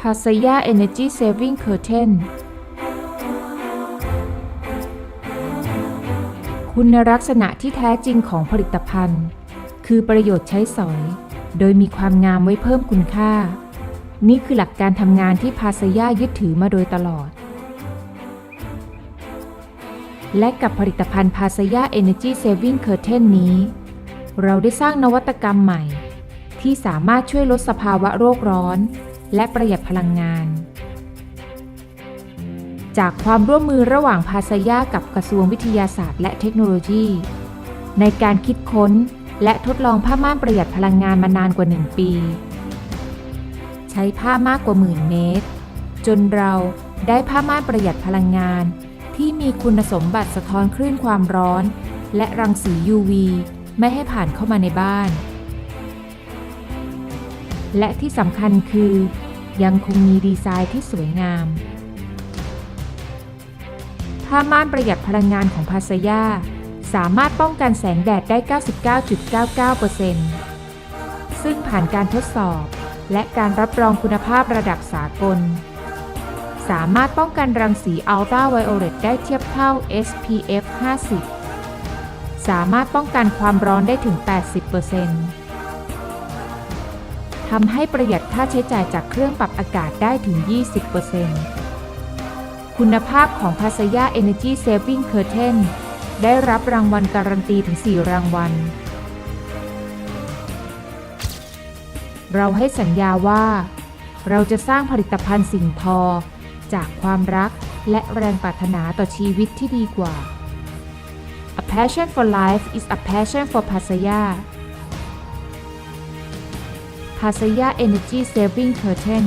p a s a y a Energy Saving Curtain คุณลักษณะที่แท้จริงของผลิตภัณฑ์ คือประโยชน์ใช้สอย โดยมีความงามไว้เพิ่มคุณค่า นี่คือหลักการทำงานที่พาสยายึดถือมาโดยตลอด และกับผลิตภัณฑ์พาสยา Energy Saving Curtain นี้ เราได้สร้างนวัตกรรมใหม่ ที่สามารถช่วยลดสภาวะโรคร้อน และประหยัดพลังงาน จากความร่วมมือระหว่างพาสยากับกระทรวงวิทยาศาสตร์ และเทคโนโลยี ในการคิดค้นและทดลองผ้าม่านประหยัดพลังงานมานานกว่า 1 ปี ใช้ผ้ามากกว่าหมื่นเมตร จนเราได้ผ้าม่านประหยัดพลังงาน ที่มีคุณสมบัติสะท้อนคลื่นความร้อน และรังสี UV ไม่ให้ผ่านเข้ามาในบ้าน และที่สำคัญคือ ยังคงมีดีไซน์ที่สวยงาม ผ้าม่านประหยัดพลังงานของพาสยาสามารถป้องกันแสงแดดได้ 99.99%ซึ่งผ่านการทดสอบ และการรับรองคุณภาพระดับสากล สามารถป้องกันรังสีอัลตราไวโอเลตได้เทียบเท่า SPF 50 สามารถป้องกันความร้อนได้ถึง 80% ทำให้ประหยัดค่าใช้จ่ายจากเครื่องปรับอากาศได้ถึง 20%คุณภาพของ p a s a y a Energy Saving Curtain ได้รับรางวัลการันตีถึง 4 รางวัล เราให้สัญญาว่า เราจะสร้างผลิตภัณฑ์สิ่งทอ จากความรักและแรงปรารถนาต่อชีวิตที่ดีกว่า A passion for life is a passion for Pasaya Pasaya Energy Saving Curtain